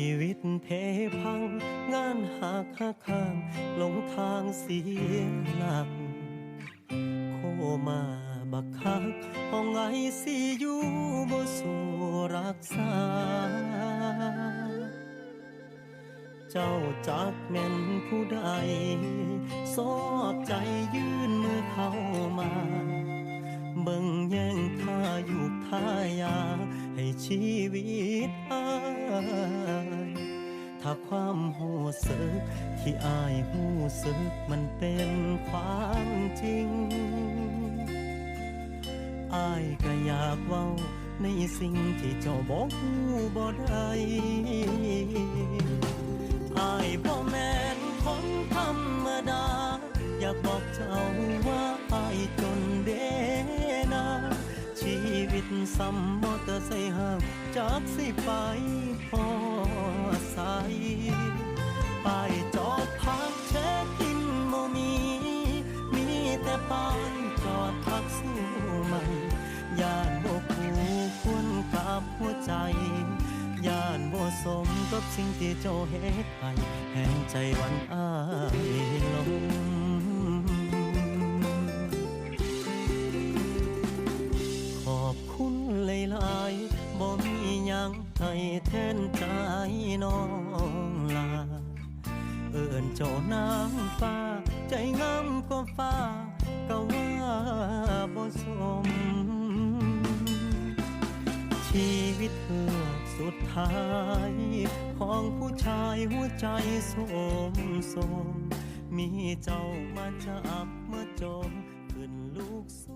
ชีวิตเพพัง งานหักหักข้างหลงทางเสียหลัก โคมาบักคักห้องไอซียูบ่สู่รักษา เจ้าจักแม่นผู้ใดสอบใจยื่นมือเข้ามาเบิ่งแย่งท่าอยู่ท่ายา ให้ชีวิตอา้าความหูสึกที่อายหูสึกมันเป็นความจริง อายก็อยากเว้าในสิ่งที่เจ้าบอกหูบ่ได้อายบ่แม่นคนธรรมดา อยากบอกเจ้าว่าอายจนเดนาชีวิตซ้ำมอเตอร์ไซค์ห้างจากสิไปพอ ใจย่านบ่สมกับสิ่งที่เจ้าเฮ็ดให้แห่งใจวันอ้ายลงขอบคุณหลายๆบ่มีหยังให้แทนใจน้องลา เอิ้นเจ้านางฟ้า ใจงามกว่าฟ้าก็ว่า ชีวิตเพื่อสุดท้าย ของผู้ชายหัวใจสมสม มีเจ้ามาจับเมื่อจมขึ้นลูกสู